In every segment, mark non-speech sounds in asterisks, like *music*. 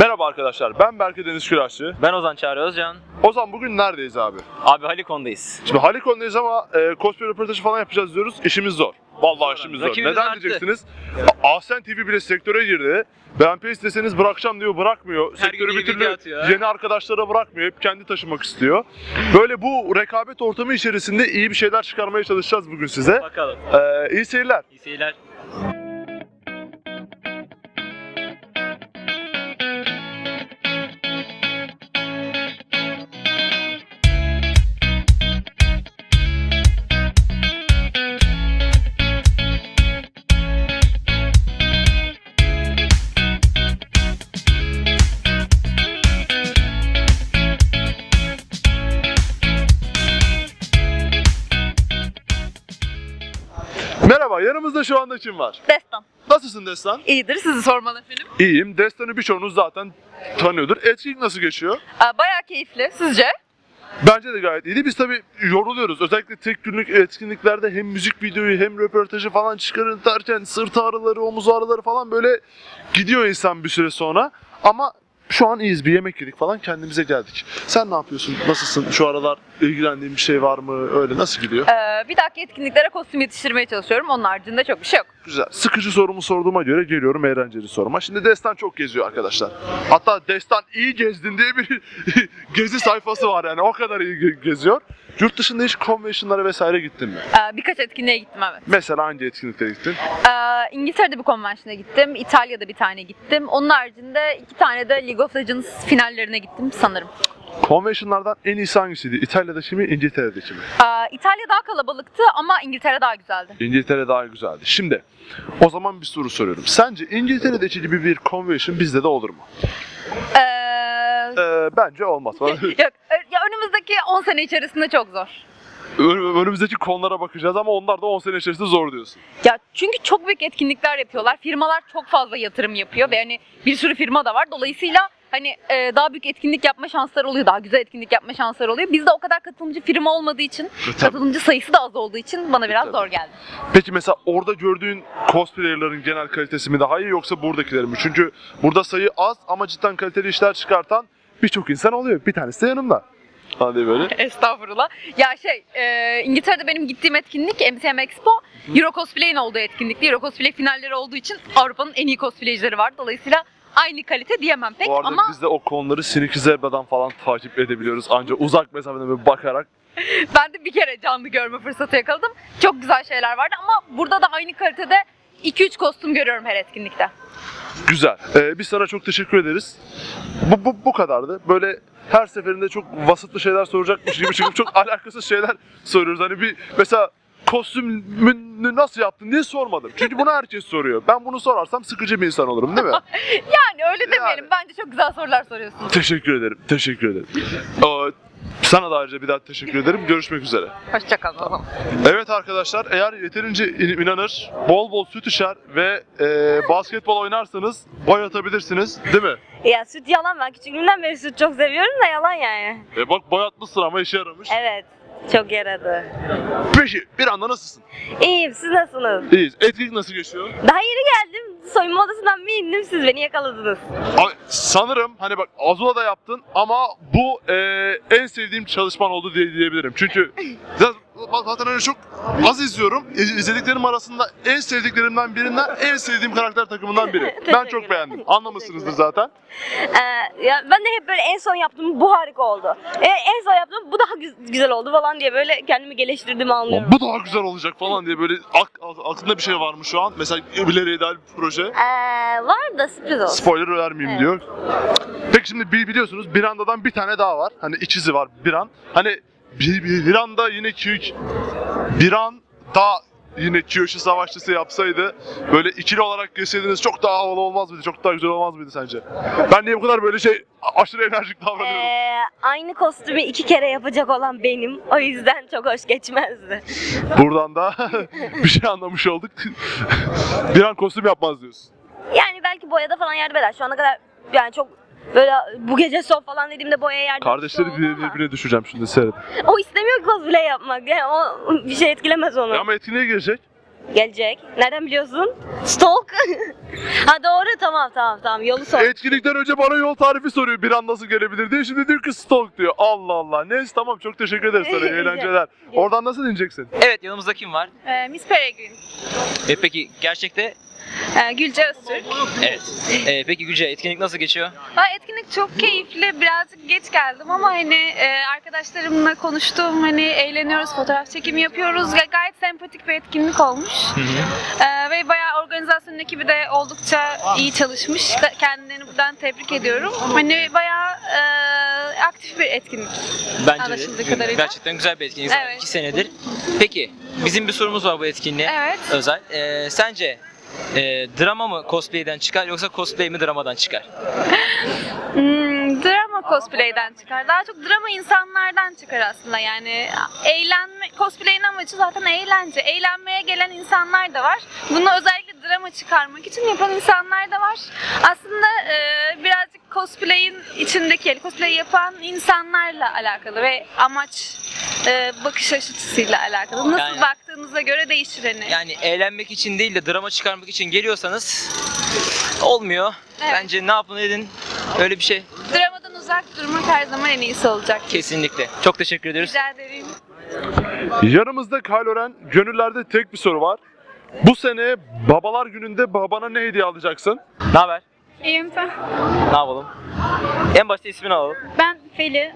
Merhaba arkadaşlar, ben Berke Deniz Küraşçı. Ben Ozan Çağrı Özcan. Ozan bugün neredeyiz abi? Abi Halikon'dayız. Şimdi Halikon'dayız ama e, cosplay röportajı falan yapacağız diyoruz. İşimiz zor. Vallahi işimiz zor. Rakibimiz Neden arttı. diyeceksiniz? Ahsen TV bile sektöre girdi. BMP isteseniz bırakacağım diyor, bırakmıyor. Sektörü gün bir yeni türlü video atıyor. yeni arkadaşlara bırakmıyor. Hep kendi taşımak istiyor. Böyle bu rekabet ortamı içerisinde iyi bir şeyler çıkarmaya çalışacağız bugün size. Bakalım. E, iyi seyirler. İyi seyirler. Şu anda kim var? Destan. Nasılsın Destan? İyidir sizi sormalı efendim. İyiyim. Destan'ı birçoğunuz zaten tanıyordur. Etkinlik nasıl geçiyor? Aa, bayağı keyifli. Sizce? Bence de gayet iyiydi. Biz tabii yoruluyoruz. Özellikle tek günlük etkinliklerde hem müzik videoyu hem röportajı falan çıkarın derken sırt ağrıları, omuz ağrıları falan böyle gidiyor insan bir süre sonra. Ama şu an iyiyiz. Bir yemek yedik falan kendimize geldik. Sen ne yapıyorsun? Nasılsın? Şu aralar ilgilendiğin bir şey var mı? Öyle nasıl gidiyor? Ee, bir dahaki etkinliklere kostüm yetiştirmeye çalışıyorum. Onun haricinde çok bir şey yok. Güzel. Sıkıcı sorumu sorduğuma göre geliyorum eğlenceli soruma. Şimdi Destan çok geziyor arkadaşlar. Hatta Destan iyi gezdin diye bir *laughs* gezi sayfası var yani. O kadar iyi ge- geziyor. Yurt dışında hiç convention'lara vesaire gittin mi? Ee, birkaç etkinliğe gittim evet. Mesela hangi etkinliklere gittin? Ee, İngiltere'de bir konvensiyona gittim. İtalya'da bir tane gittim. Onun haricinde iki tane de League of Legends finallerine gittim sanırım. Convention'lardan en iyisi hangisiydi? İtalya'daki mi, İngiltere'deki mi? Ee, İtalya daha kalabalıktı ama İngiltere daha güzeldi. İngiltere daha güzeldi. Şimdi o zaman bir soru soruyorum. Sence İngiltere'deki gibi bir convention bizde de olur mu? Ee, Ee, bence olmaz. *laughs* yok, ya önümüzdeki 10 sene içerisinde çok zor. Ön- Önümüzdeki konulara bakacağız ama onlar da 10 sene içerisinde zor diyorsun. Ya çünkü çok büyük etkinlikler yapıyorlar. Firmalar çok fazla yatırım yapıyor ve hani bir sürü firma da var. Dolayısıyla hani e, daha büyük etkinlik yapma şansları oluyor. Daha güzel etkinlik yapma şansları oluyor. Bizde o kadar katılımcı firma olmadığı için, katılımcı sayısı da az olduğu için bana biraz Tabii. zor geldi. Peki mesela orada gördüğün cosplayer'ların genel kalitesi mi daha iyi yoksa buradakiler mi? Çünkü burada sayı az ama cidden kaliteli işler çıkartan birçok insan oluyor. Bir tanesi de yanımda. Hadi böyle. Estağfurullah. Ya şey, e, İngiltere'de benim gittiğim etkinlik MCM Expo. Euro Cosplay'in olduğu etkinlikti. Euro Cosplay finalleri olduğu için Avrupa'nın en iyi cosplaycileri var. Dolayısıyla aynı kalite diyemem pek Bu arada ama biz de o konuları Sinik Zebra'dan falan takip edebiliyoruz. Ancak uzak mesafeden böyle bakarak. *laughs* Ben de bir kere canlı görme fırsatı yakaladım. Çok güzel şeyler vardı ama burada da aynı kalitede 2-3 kostüm görüyorum her etkinlikte. Güzel. Ee, biz sana çok teşekkür ederiz. Bu, bu, bu kadardı. Böyle her seferinde çok vasıflı şeyler soracakmış gibi çıkıp çok *laughs* alakasız şeyler soruyoruz. Hani bir mesela kostümünü nasıl yaptın diye sormadım. Çünkü bunu herkes soruyor. Ben bunu sorarsam sıkıcı bir insan olurum değil mi? *laughs* Yani öyle demeyelim. Yani. Bence çok güzel sorular soruyorsunuz. teşekkür ederim. Teşekkür ederim. Ee, sana da ayrıca bir daha teşekkür ederim. Görüşmek üzere. Hoşçakalın. Evet arkadaşlar eğer yeterince in- inanır, bol bol süt içer ve e, basketbol oynarsanız boy atabilirsiniz değil mi? Ya süt yalan ben küçüklüğümden beri süt çok seviyorum da yalan yani. E bak boy atmışsın ama işe yaramış. Evet çok yaradı. Peki bir anda nasılsın? İyiyim siz nasılsınız? İyiyiz. Etkinlik nasıl geçiyor? Daha yeni geldim soyunma odasından bir indim siz beni yakaladınız. Abi, sanırım hani bak Azula da yaptın ama bu e, en sevdiğim çalışman oldu diye diyebilirim. Çünkü *laughs* zaten zaten öyle çok az izliyorum. İz- İzlediklerim arasında en sevdiklerimden birinden en sevdiğim karakter takımından biri. *laughs* ben çok Teşekkürler. beğendim. Anlamışsınızdır zaten. Ee, ya ben de hep böyle en son yaptığım bu harika oldu. E, en son yaptığım bu daha gü- güzel oldu falan diye böyle kendimi geliştirdiğimi anlıyorum. Bu daha güzel olacak falan diye böyle ak- ak- aklında bir şey var mı şu an? Mesela ileri ideal bir proje. Ee, var da sürpriz olsun. Spoiler vermeyeyim Evet. diyor. Peki şimdi bi- biliyorsunuz Biranda'dan bir tane daha var. Hani ikizi var Biran. Hani bir, bir, Biranda yine Q Biran da yine Kyoshi savaşçısı yapsaydı böyle ikili olarak geçseydiniz çok daha havalı olmaz mıydı? Çok daha güzel olmaz mıydı sence? Ben niye bu kadar böyle şey aşırı enerjik davranıyorum? Ee, aynı kostümü iki kere yapacak olan benim. O yüzden çok hoş geçmezdi. Buradan da *laughs* bir şey anlamış olduk. Biran kostüm yapmaz diyorsun. Yani belki boyada falan yardım eder. Şu ana kadar yani çok böyle bu gece son falan dediğimde boyaya yardım Kardeşleri oldu bir- ama birbirine düşüreceğim şimdi seyredin. O istemiyor ki cosplay yapmak. Yani o *laughs* bir şey etkilemez onu. Ya ama etkinliğe girecek. gelecek. Nereden biliyorsun? Stalk. *laughs* ha doğru tamam tamam tamam yolu sor. Etkinlikten önce bana yol tarifi soruyor bir an nasıl gelebilir diye. Şimdi diyor ki stalk diyor. Allah Allah. Neyse tamam çok teşekkür ederiz sana. iyi *laughs* eğlenceler. Oradan nasıl ineceksin? Evet yanımızda kim var? Ee, Miss Peregrine. E, peki gerçekte? Ee, Gülce Öztürk. Evet. E, peki Gülce etkinlik nasıl geçiyor? Ha, etkinlik çok keyifli. Birazcık geç geldim ama hani e, arkadaşlarımla konuştum. Hani eğleniyoruz, fotoğraf çekimi yapıyoruz. Ga- Gayet sempatik bir etkinlik olmuş. Ee, ve bayağı organizasyon ekibi de oldukça iyi çalışmış. Ka- Kendilerini buradan tebrik ediyorum. Hani bayağı e, aktif bir etkinlik. Bence Anlaşıldığı de kadarıyla. gerçekten güzel bir etkinlik. Zaten Evet. iki senedir. Peki bizim bir sorumuz var bu etkinliğe. Evet. Özel. E, sence e, drama mı cosplay'den çıkar yoksa cosplay mi dramadan çıkar? Hmm, drama cosplay'den çıkar. Daha çok drama insanlardan çıkar aslında. Yani eğlenme, cosplay'in amacı zaten eğlence. Eğlenmeye gelen insanlar da var. Bunu özellikle drama çıkarmak için yapan insanlar da var. Aslında e, birazcık cosplay'in içindeki, yani cosplay yapan insanlarla alakalı ve amaç e, bakış açısıyla alakalı. Nasıl Yani- baktığınıza göre değişir hani. Yani eğlenmek için değil de drama çıkarmak için geliyorsanız olmuyor. Evet. Bence ne yapın edin öyle bir şey Dramadan uzak durmak her zaman en iyisi olacak. kesinlikle. Çok teşekkür ediyoruz. Rica ederim. Yanımızda Kylo Ren. Gönüllerde tek bir soru var. Bu sene babalar gününde babana ne hediye alacaksın? Ne haber? İyiyim sen. Ne yapalım? En başta ismini alalım. Ben Feli.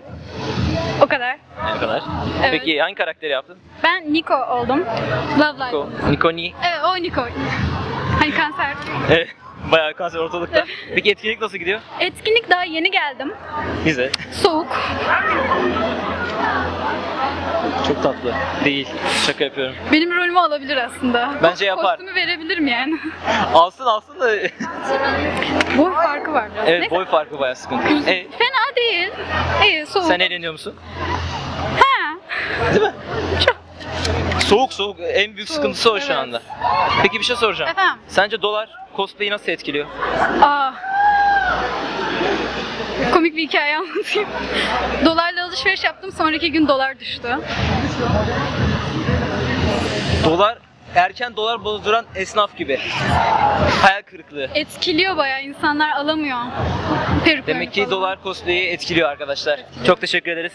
O kadar. Ne kadar? Evet. Peki hangi karakteri yaptın? Ben Niko oldum. Love Life. Niko. Niko ni. Evet o Niko. Hani kanser. Evet. Bayağı kanser ortalıkta. Peki etkinlik nasıl gidiyor? Etkinlik daha yeni geldim. Güzel. Soğuk. Çok tatlı. Değil. Şaka yapıyorum. Benim rolümü alabilir aslında. Bence yapar. Kostümü verebilirim yani. Alsın alsın da *laughs* var biraz. evet Neyse. boy farkı bayağı sıkıntı. E, Fena değil. İyi soğuk. sen eğleniyor musun? Ha. Değil mi? Soğuk soğuk. En büyük sıkıntısı o şu evet. anda. Peki bir şey soracağım. Efendim? Sence dolar cosplay'i nasıl etkiliyor? Aa. Komik bir hikaye anlatayım. Dolarla alışveriş yaptım. Sonraki gün dolar düştü. Dolar erken dolar bozduran esnaf gibi. Hayal kırıklığı. Etkiliyor bayağı. insanlar alamıyor. Peruk Demek ki falan. dolar cosplay'i etkiliyor arkadaşlar. Çok teşekkür ederiz.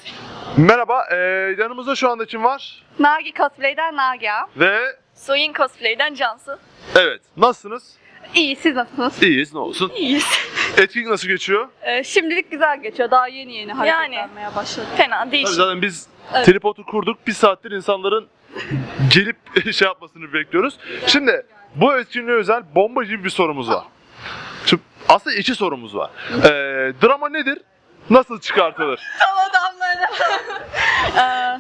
Merhaba. ee, yanımızda şu anda kim var? Nagi cosplay'den Nagia. Ve Soyin cosplay'den Cansu. evet. Nasılsınız? İyi, siz nasılsınız? İyiyiz ne olsun. İyiyiz. Etkinlik nasıl geçiyor? Ee, şimdilik güzel geçiyor. Daha yeni yeni hareketlenmeye başladı. Fena değil. Tabii zaten biz tripodu kurduk. Bir saattir insanların gelip *laughs* şey yapmasını bekliyoruz. Şimdi bu etkinliğe özel bomba gibi bir sorumuz var. Şimdi aslında iki sorumuz var. Ee, drama nedir? Nasıl çıkartılır? *laughs* *laughs* Ee,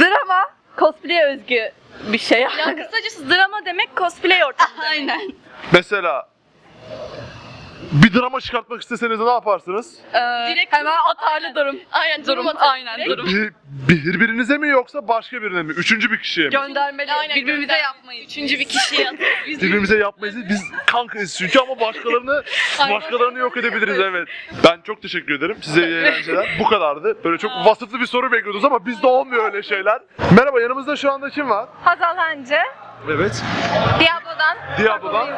drama cosplay'e özgü bir şey. Ya kısacası drama demek cosplay ortamı. Aynen. Mesela bir drama çıkartmak isteseniz ne yaparsınız? Ee, Direkt hemen atarlı durum. Aynen Durum, durum aynen durum. Bir, birbirinize mi yoksa başka birine mi? Üçüncü bir kişiye mi? Göndermeli. Aynen, Birbirimize gönder- yapmayın. Üçüncü bir kişiye *laughs* atarız. Biz Birbirimize yapmayız. Biz kankayız çünkü ama başkalarını *laughs* başkalarını yok edebiliriz evet. Ben çok teşekkür ederim. Size iyi eğlenceler. Bu kadardı. Böyle çok vasıflı bir soru bekliyordunuz ama bizde olmuyor öyle şeyler. Merhaba yanımızda şu anda kim var? Hazal Hancı. Evet. Diablo'dan. Diablo'dan.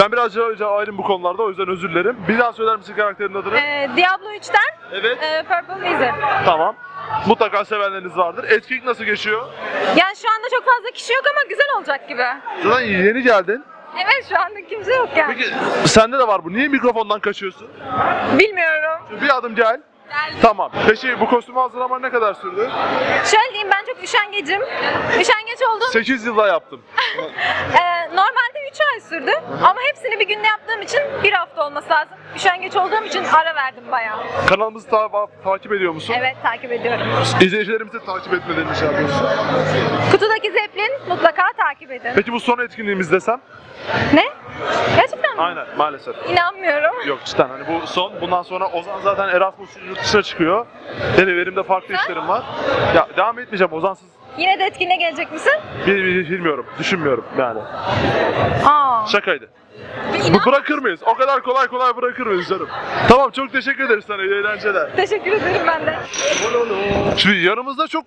Ben biraz cevap ayrım bu konularda o yüzden özür dilerim. Bir daha söyler misin karakterin adını? Ee, Diablo 3'ten Evet. e, Purple Wizard. Tamam. Mutlaka sevenleriniz vardır. Etkinlik nasıl geçiyor? Yani şu anda çok fazla kişi yok ama güzel olacak gibi. Zaten yeni geldin. Evet şu anda kimse yok yani. Peki sende de var bu. Niye mikrofondan kaçıyorsun? Bilmiyorum. Bir adım gel. Tamam. Peki bu kostümü hazırlaman ne kadar sürdü? Şöyle diyeyim ben çok üşengecim. Üşengeç olduğum 8 yılda yaptım. *laughs* Ee, normalde 3 ay sürdü ama hepsini bir günde yaptığım için bir hafta olması lazım. Üşengeç olduğum için ara verdim bayağı. Kanalımızı ta- takip ediyor musun? Evet takip ediyorum. İzleyicilerimiz de takip etmelerini şey yapıyorsun. Kutudaki Zeppelin mutlaka takip edin. Peki bu son etkinliğimiz desem? Ne? Gerçekten mi? Aynen maalesef. İnanmıyorum. Yok cidden hani bu son. Bundan sonra Ozan zaten Erasmus yurt dışına çıkıyor. Benim elimde farklı işlerim var. Ya devam etmeyeceğim Ozansız. Yine de etkinliğe gelecek misin? Bil- bil- Bilmiyorum, düşünmüyorum yani. Aa. Şakaydı. Bu bırakır mıyız? O kadar kolay kolay bırakır mıyız canım? Tamam çok teşekkür ederiz sana. iyi eğlenceler. Teşekkür ederim ben de. Şimdi yanımızda çok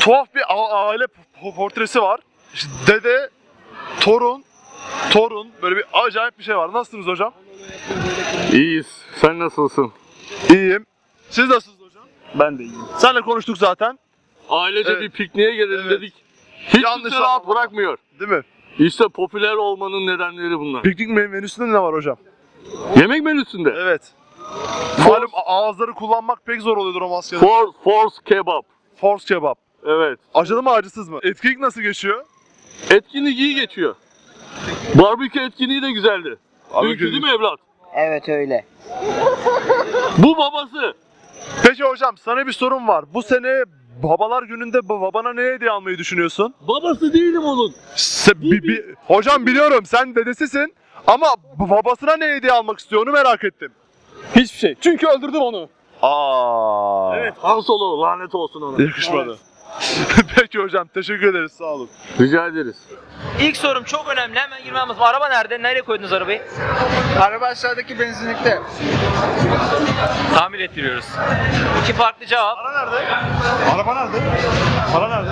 tuhaf bir a- aile portresi var. İşte dede, torun, torun böyle bir acayip bir şey var. Nasılsınız hocam? İyiyiz. Sen nasılsın? İyiyim. Siz nasılsınız hocam? Ben de iyiyim. Senle konuştuk zaten. Ailece Evet. bir pikniğe gelelim Evet. dedik. Hiç Yanlış kimse rahat anlama. bırakmıyor. Değil mi? İşte popüler olmanın nedenleri bunlar. Piknik men- menüsünde ne var hocam? Yemek menüsünde. Evet. Malum a- ağızları kullanmak pek zor oluyordur o maskede. For, force kebap. Force kebap. Evet. Acılı mı acısız mı? Etkinlik nasıl geçiyor? Etkinlik iyi geçiyor. Barbekü etkinliği de güzeldi. Dünkü değil mi evlat? Evet öyle. Bu babası. Peki hocam sana bir sorum var. Bu sene babalar gününde ba- babana ne hediye almayı düşünüyorsun? Babası değilim onun. Se- bi- bi- hocam biliyorum sen dedesisin ama babasına ne hediye almak istiyor onu merak ettim. Hiçbir şey. Çünkü öldürdüm onu. Aa. Evet. Han Solo lanet olsun ona. Yakışmadı. *laughs* Peki hocam teşekkür ederiz sağ olun. Rica ederiz. İlk sorum çok önemli. Hemen girmem lazım. Araba nerede? Nereye koydunuz arabayı? Araba aşağıdaki benzinlikte. Tamir ettiriyoruz. İki farklı cevap. Para nerede? Araba nerede? Para nerede?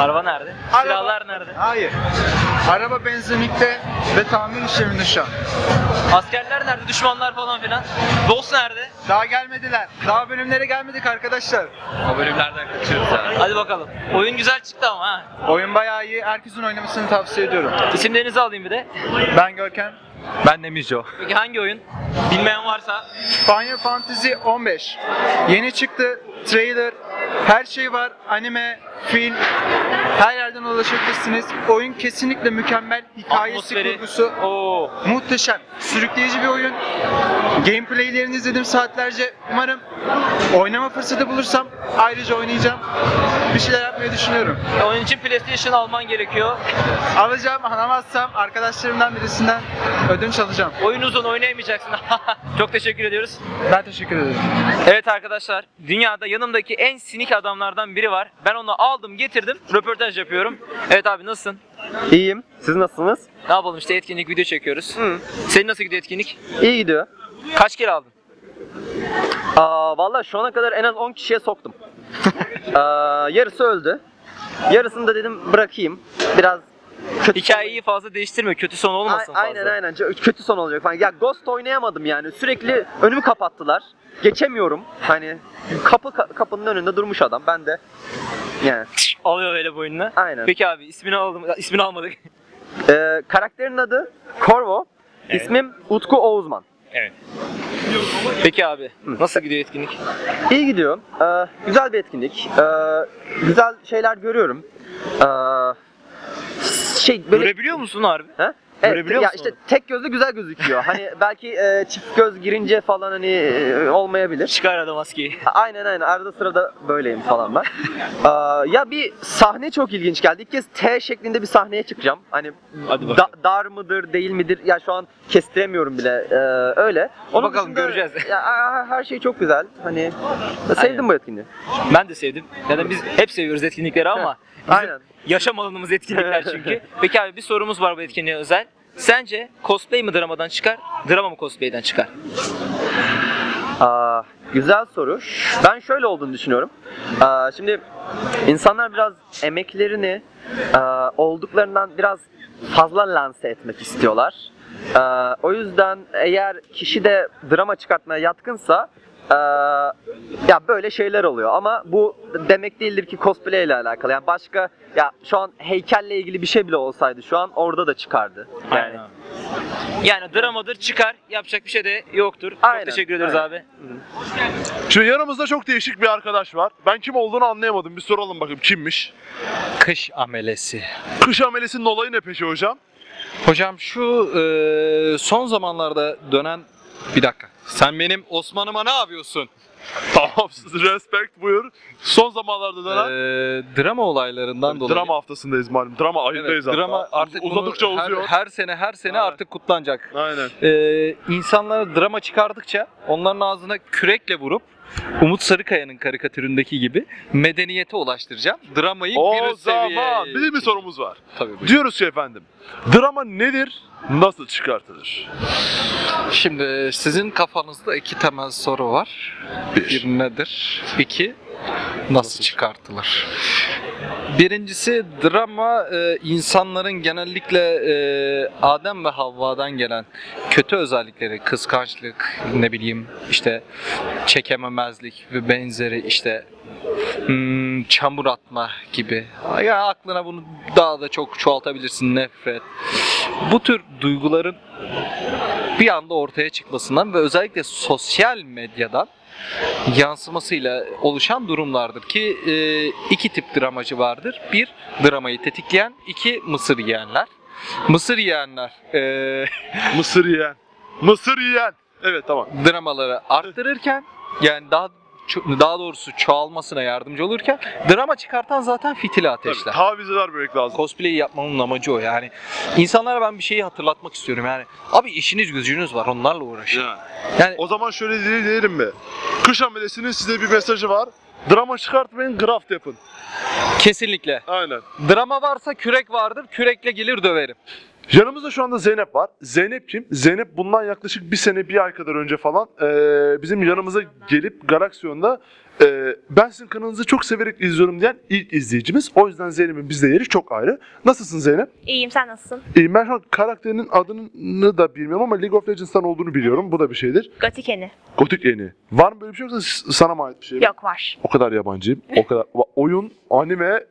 Araba nerede? Araba- Silahlar nerede? Hayır. Araba benzinlikte ve tamir işleminde şu an. Askerler nerede? Düşmanlar falan filan. Dost nerede? Daha gelmediler. Daha bölümlere gelmedik arkadaşlar. O bölümlerden kaçıyoruz abi. Hadi bakalım. Oyun güzel çıktı ama ha. Oyun bayağı iyi. Herkesin oynamasını tavsiye ediyorum. İsimlerinizi alayım bir de. Ben Görkem. Ben de Mijo. Peki hangi oyun? Bilmeyen varsa. Final Fantasy 15. Yeni çıktı. Trailer. Her şey var. Anime, film. Her yerden ulaşabilirsiniz. Oyun kesinlikle mükemmel. Hikayesi, Atmosferi. kurgusu Oo. muhteşem. Sürükleyici bir oyun. Gameplaylerini izledim saatlerce. Umarım oynama fırsatı bulursam ayrıca oynayacağım. Bir şeyler yapmayı düşünüyorum. Onun için PlayStation alman gerekiyor. Alacağım, alamazsam arkadaşlarımdan birisinden ödünç alacağım. Oyun uzun oynayamayacaksın. *laughs* Çok teşekkür ediyoruz. Ben teşekkür ederim. Evet arkadaşlar, dünyada yanımdaki en sinik adamlardan biri var. Ben onu aldım, getirdim, röportaj yapıyorum. Evet abi nasılsın? İyiyim. Siz nasılsınız? Ne yapalım işte etkinlik video çekiyoruz. Senin nasıl gidiyor etkinlik? İyi gidiyor. Kaç kere aldın? Aa, Valla şu ana kadar en az 10 kişiye soktum. Yarısı öldü. Yarısını da dedim bırakayım. Biraz kötü Hikayeyi fazla değiştirme, kötü son olmasın fazla. Aynen aynen. C- Kötü son olacak falan. Ya Ghost oynayamadım yani. Sürekli önümü kapattılar. Geçemiyorum. Hani kapı ka- kapının önünde durmuş adam. Ben de yani Alıyor öyle boynuna. aynen. Peki abi ismini aldım, ismini almadık. Ee, karakterin adı Corvo. İsmim Utku Oğuzman. Peki abi, nasıl gidiyor etkinlik? İyi gidiyor. Ee, güzel bir etkinlik. Ee, güzel şeyler görüyorum. Ee, şey böyle Görebiliyor musun harbi? Evet, Görebiliyor ya musun işte tek gözle güzel gözüküyor. hani *laughs* belki e, çift göz girince falan hani e, olmayabilir. Çıkar adam maskeyi. Aynen aynen arada sırada böyleyim falan ben. *laughs* Aa, ya bir sahne çok ilginç geldi. İlk kez T şeklinde bir sahneye çıkacağım. Hani Hadi da- dar mıdır değil midir ya şu an kestiremiyorum bile Ee, öyle. Onun Bakalım, dışında- göreceğiz. *laughs* Ya, her şey çok güzel. Hani sevdim Aynen. bu etkinliği. Ben de sevdim. Zaten biz hep seviyoruz etkinlikleri ama Aynen. yaşam alanımız etkinlikler çünkü. Peki abi bir sorumuz var bu etkinliğe özel. Sence cosplay mi dramadan çıkar, drama mı cosplay'den çıkar? Aa, güzel soru. Ben şöyle olduğunu düşünüyorum. Aa, şimdi insanlar biraz emeklerini aa, olduklarından biraz fazla lanse etmek istiyorlar. Aa, o yüzden eğer kişi de drama çıkartmaya yatkınsa aa, ya böyle şeyler oluyor ama bu demek değildir ki cosplay ile alakalı. Yani başka ya şu an heykelle ilgili bir şey bile olsaydı şu an orada da çıkardı. Yani Aynen. Yani dramadır çıkar, yapacak bir şey de yoktur. Aynen, Çok teşekkür ediyoruz aynen. abi. Şimdi yanımızda çok değişik bir arkadaş var. Ben kim olduğunu anlayamadım. Bir soralım bakayım kimmiş. Kış amelesi. Kış amelesinin olayı ne peki hocam? Hocam şu e, son zamanlarda dönen... Bir dakika. Sen benim Osman'ıma ne yapıyorsun? Tamam respect buyur. Son zamanlarda E, dönen drama olaylarından dolayı. drama haftasındayız malum. Drama ayındayız hatta. drama artık bunu Uzadıkça her, uzuyor. her sene her sene Aynen. artık kutlanacak. Aynen. Ee, insanlara drama çıkardıkça onların ağzına kürekle vurup Umut Sarıkaya'nın karikatüründeki gibi medeniyete ulaştıracağım. Dramayı bir O üst zaman seviyeye bizim bir sorumuz var. Tabii buyurun. Diyoruz ki efendim. Drama nedir? Nasıl çıkartılır? Şimdi sizin kafanızda iki temel soru var. Bir. Bir nedir? İki nasıl çıkartılır? Birincisi drama e, insanların genellikle e, Adem ve Havva'dan gelen kötü özellikleri, kıskançlık, ne bileyim işte çekememezlik ve benzeri işte hmm, çamur atma gibi. Ya aklına bunu daha da çok çoğaltabilirsin nefret. Bu tür duyguların bir anda ortaya çıkmasından ve özellikle sosyal medyadan yansımasıyla oluşan durumlardır ki e, iki tip dramacı vardır. Bir, dramayı tetikleyen, iki, mısır yiyenler. Mısır yiyenler e, Mısır yiyen. Mısır yiyen. Evet tamam. dramaları arttırırken yani daha daha doğrusu çoğalmasına yardımcı olurken drama çıkartan zaten fitili Tabii, ateşler. tavize vermemek lazım. Cosplay'i yapmamın amacı o yani. İnsanlara ben bir şeyi hatırlatmak istiyorum yani. Abi işiniz gücünüz var onlarla uğraşın. Yani. Yani O zaman şöyle diye- diyelim mi? Kış amelesinin size bir mesajı var. Drama çıkartmayın, graft yapın. kesinlikle. Aynen. Drama varsa kürek vardır. Kürekle gelir döverim. Yanımızda şu anda Zeynep var. Zeynep kim? Zeynep bundan yaklaşık bir sene, bir ay kadar önce falan eee, bizim yanımıza gelip Galaksiyon'da eee, ben sizin kanalınızı çok severek izliyorum diyen ilk izleyicimiz. O yüzden Zeynep'in bizde yeri çok ayrı. Nasılsın Zeynep? İyiyim sen nasılsın? İyiyim. Ben şu an karakterinin adını da bilmiyorum ama League of Legends'tan olduğunu biliyorum. Bu da bir şeydir. Gotikeni. Gotik eni. Var mı böyle bir şey yoksa sana mı ait bir şey mi? Yok var. O kadar yabancıyım. O kadar. Oyun, anime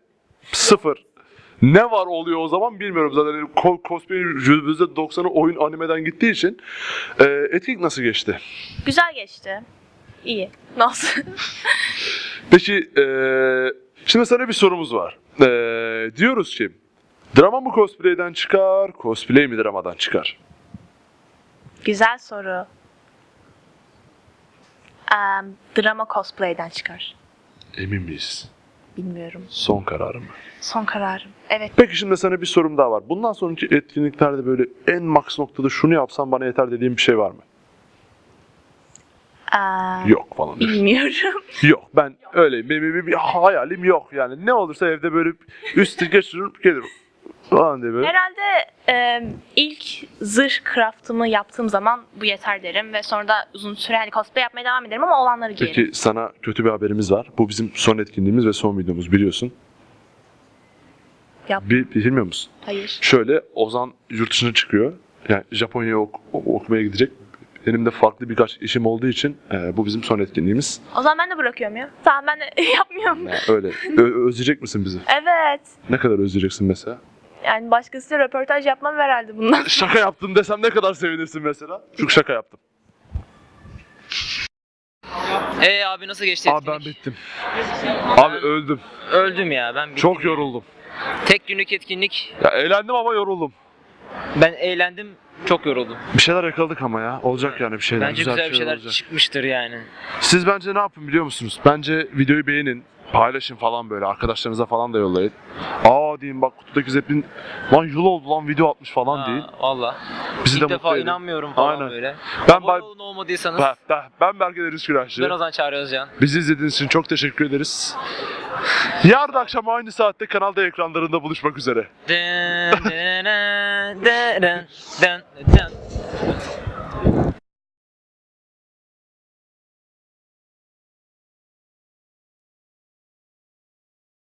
sıfır. Ne var oluyor o zaman bilmiyorum zaten. Yani ko- cosplay %90'ı oyun animeden gittiği için. Ee, etkinlik nasıl geçti? Güzel geçti. İyi. *laughs* Nasıl? Peki ee, şimdi sana bir sorumuz var. Ee, diyoruz ki drama mı cosplay'den çıkar, cosplay mi dramadan çıkar? Güzel soru. Em, drama cosplay'den çıkar. Emin miyiz? Bilmiyorum. Son kararım. Son kararım. Evet. Peki şimdi sana bir sorum daha var. Bundan sonraki etkinliklerde böyle en max noktada şunu yapsam bana yeter dediğim bir şey var mı? Em, Yok falan. Bilmiyorum. *laughs* Yok ben öyleyim. Benim bir, bir hayalim yok yani. Ne olursa evde böyle üstü geçiririm gelirim. Falan diye böyle. Herhalde em, ilk zırh craftımı yaptığım zaman bu yeter derim ve sonra da uzun süre hani cosplay yapmaya devam ederim ama olanları giyerim. Peki sana kötü bir haberimiz var. Bu bizim son etkinliğimiz ve son videomuz biliyorsun. Yap. Bil, bilmiyor musun? Hayır. Şöyle Ozan yurt dışına çıkıyor. Yani Japonya'ya ok- okumaya gidecek. Benim de farklı birkaç işim olduğu için e, bu bizim son etkinliğimiz. O zaman ben de bırakıyorum ya. Tamam ben de *laughs* yapmıyorum. Yani öyle. Ö- özleyecek misin bizi? Evet. Ne kadar özleyeceksin mesela? Yani başkasıyla röportaj yapmam herhalde bundan. *laughs* Şaka yaptım desem ne kadar sevinirsin mesela? Çünkü şaka yaptım. Ee abi nasıl geçti Abi ben etkinlik? bittim. Abi öldüm. Öldüm ya ben bittim. Çok yoruldum. Tek günlük etkinlik. Ya eğlendim ama yoruldum. Ben eğlendim. Çok yoruldum. Bir şeyler yakaladık ama ya. Olacak yani bir şeyler. Bence güzel, bir şeyler olacak. çıkmıştır yani. Siz bence ne yapın biliyor musunuz? Bence videoyu beğenin. Paylaşın falan böyle. Arkadaşlarınıza falan da yollayın. Aa diyeyim bak kutudaki Zeppelin lan yıl oldu lan video atmış falan Ha, deyin. Valla. Bizi de İlk defa mutlu edin. inanmıyorum falan Aynen. böyle. Ben, Abone olun olmadıysanız. ben, ben, ben Berke Deniz Güneşçi. Ben Ozan Çağrı Özcan. Bizi izlediğiniz için çok teşekkür ederiz. Yarın akşam aynı saatte kanalda ekranlarında buluşmak üzere. Dın, dın, dın, dın, dın, dın, dın.